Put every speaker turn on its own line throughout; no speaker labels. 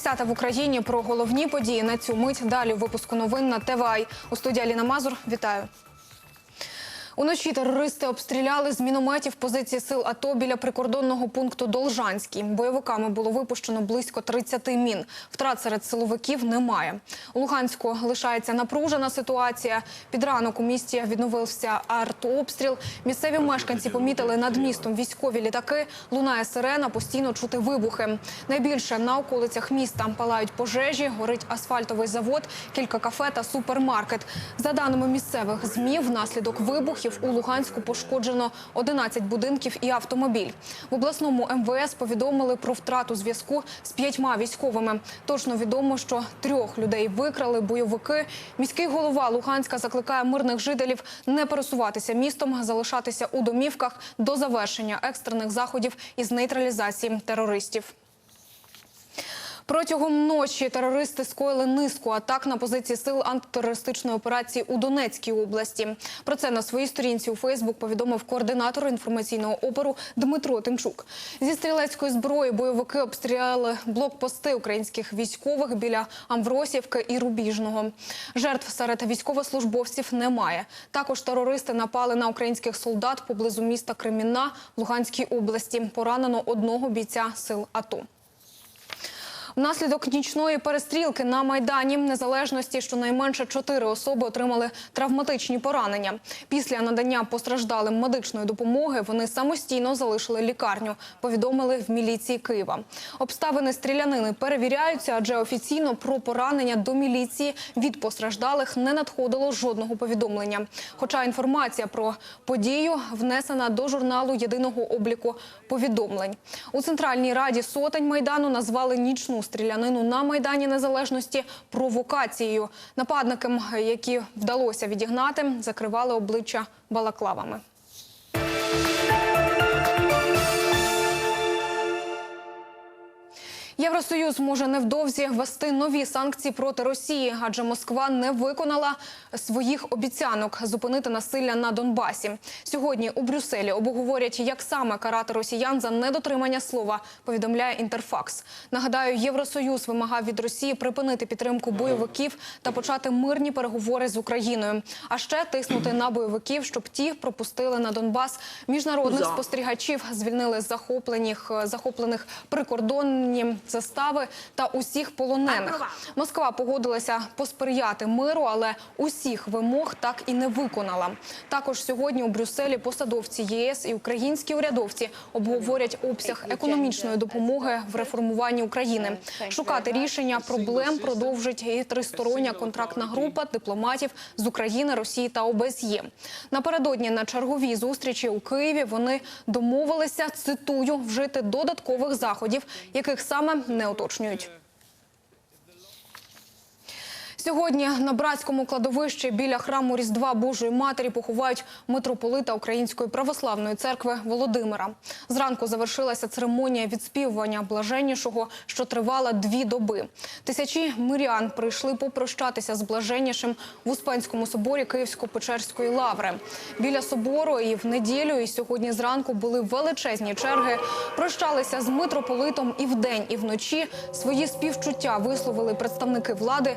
Десята в Україні про головні події на цю мить. Далі в випуску новин на ТВАЙ. У студії Аліна Мазур. Вітаю. Уночі терористи обстріляли з мінометів позиції сил АТО біля прикордонного пункту Должанський. Бойовиками було випущено близько 30 мін. Втрат серед силовиків немає. У Луганську лишається напружена ситуація. Під ранок у місті відновився артобстріл. Місцеві мешканці помітили над містом військові літаки. Лунає сирена, постійно чути вибухи. Найбільше на околицях міста палають пожежі, горить асфальтовий завод, кілька кафе та супермаркет. За даними місцевих змі, внаслідок вибухів у Луганську пошкоджено 11 будинків і автомобіль. В обласному МВС повідомили про втрату зв'язку з п'ятьма військовими. Точно відомо, що трьох людей викрали бойовики. Міський голова Луганська закликає мирних жителів не пересуватися містом, залишатися у домівках до завершення екстрених заходів із нейтралізації терористів. Протягом ночі терористи скоїли низку атак на позиції сил антитерористичної операції у Донецькій області. Про це на своїй сторінці у Фейсбук повідомив координатор інформаційного опору Дмитро Тимчук. Зі стрілецької зброї бойовики обстріляли блокпости українських військових біля Амвросівки і Рубіжного. Жертв серед військовослужбовців немає. Також терористи напали на українських солдат поблизу міста Кремінна в Луганській області. Поранено одного бійця сил АТО. Внаслідок нічної перестрілки на майдані незалежності щонайменше чотири особи отримали травматичні поранення. Після надання постраждалим медичної допомоги вони самостійно залишили лікарню. Повідомили в міліції Києва. Обставини стрілянини перевіряються, адже офіційно про поранення до міліції від постраждалих не надходило жодного повідомлення. Хоча інформація про подію внесена до журналу єдиного обліку повідомлень у центральній раді сотень майдану назвали нічну стрілянину на майдані незалежності провокацією. Нападникам, які вдалося відігнати, закривали обличчя балаклавами. Євросоюз може невдовзі ввести нові санкції проти Росії, адже Москва не виконала своїх обіцянок зупинити насилля на Донбасі. Сьогодні у Брюсселі обговорять, як саме карати росіян за недотримання слова. Повідомляє Інтерфакс. Нагадаю, Євросоюз вимагав від Росії припинити підтримку бойовиків та почати мирні переговори з Україною. А ще тиснути на бойовиків, щоб ті пропустили на Донбас міжнародних спостерігачів, звільнили захоплених захоплених прикордонні застави та усіх полонених. Москва погодилася посприяти миру, але усіх вимог так і не виконала. Також сьогодні у Брюсселі посадовці ЄС і українські урядовці обговорять обсяг економічної допомоги в реформуванні України. Шукати рішення проблем продовжить і тристороння контрактна група дипломатів з України, Росії та ОБСЄ. Напередодні на черговій зустрічі у Києві вони домовилися цитую вжити додаткових заходів, яких саме не уточнюють. Сьогодні на братському кладовищі біля храму Різдва Божої Матері поховають митрополита Української православної церкви Володимира. Зранку завершилася церемонія відспівування блаженнішого, що тривала дві доби. Тисячі мирян прийшли попрощатися з блаженнішим в Успенському соборі Київсько-Печерської лаври. Біля собору і в неділю, і сьогодні зранку були величезні черги. Прощалися з митрополитом і вдень, і вночі. Свої співчуття висловили представники влади.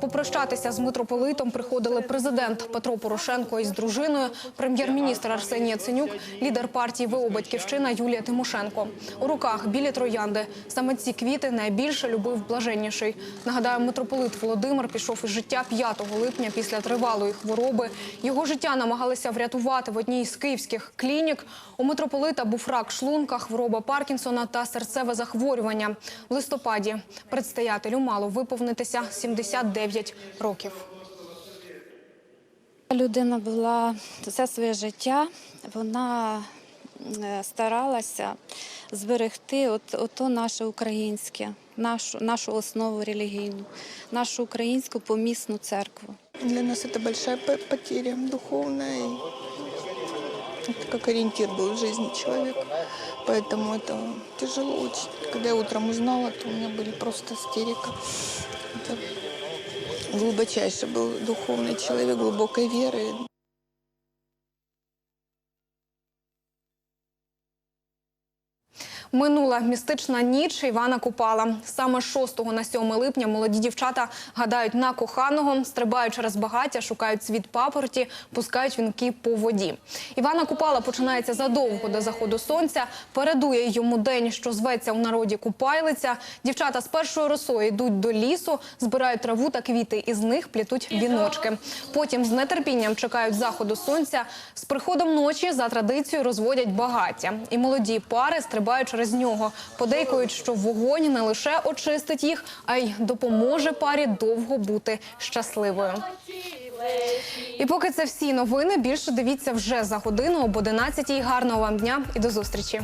Про Попрощатися з митрополитом приходили президент Петро Порошенко із дружиною, прем'єр-міністр Арсеній Яценюк, лідер партії ВО «Батьківщина» Юлія Тимошенко. У руках білі троянди. Саме ці квіти найбільше любив блаженніший. Нагадаю, митрополит Володимир пішов із життя 5 липня після тривалої хвороби. Його життя намагалися врятувати в одній з київських клінік. У митрополита був рак шлунка, хвороба Паркінсона та серцеве захворювання. В листопаді предстоятелю мало виповнитися 79 років.
Людина була все своє життя, вона е, старалася зберегти от, ото наше українське, нашу, нашу основу релігійну, нашу українську помісну церкву.
Для нас это большая по- потеря духовная. И это как ориентир был в жизни человека. Поэтому это тяжело очень. Когда я утром узнала, то у меня были просто истерика. Это глубочайший был духовный человек, глубокой веры.
Минула містична ніч Івана Купала. Саме з 6 на 7 липня молоді дівчата гадають на коханого, стрибають через багаття, шукають цвіт папороті, пускають вінки по воді. Івана Купала починається задовго до заходу сонця. Передує йому день, що зветься у народі Купайлиця. Дівчата з першою росою йдуть до лісу, збирають траву та квіти, і з них плітуть віночки. Потім з нетерпінням чекають заходу сонця. З приходом ночі за традицією розводять багаття. І молоді пари стрибають через нього. Подейкують, що вогонь не лише очистить їх, а й допоможе парі довго бути щасливою. І поки це всі новини, більше дивіться вже за годину об 11 Гарного вам дня і до зустрічі.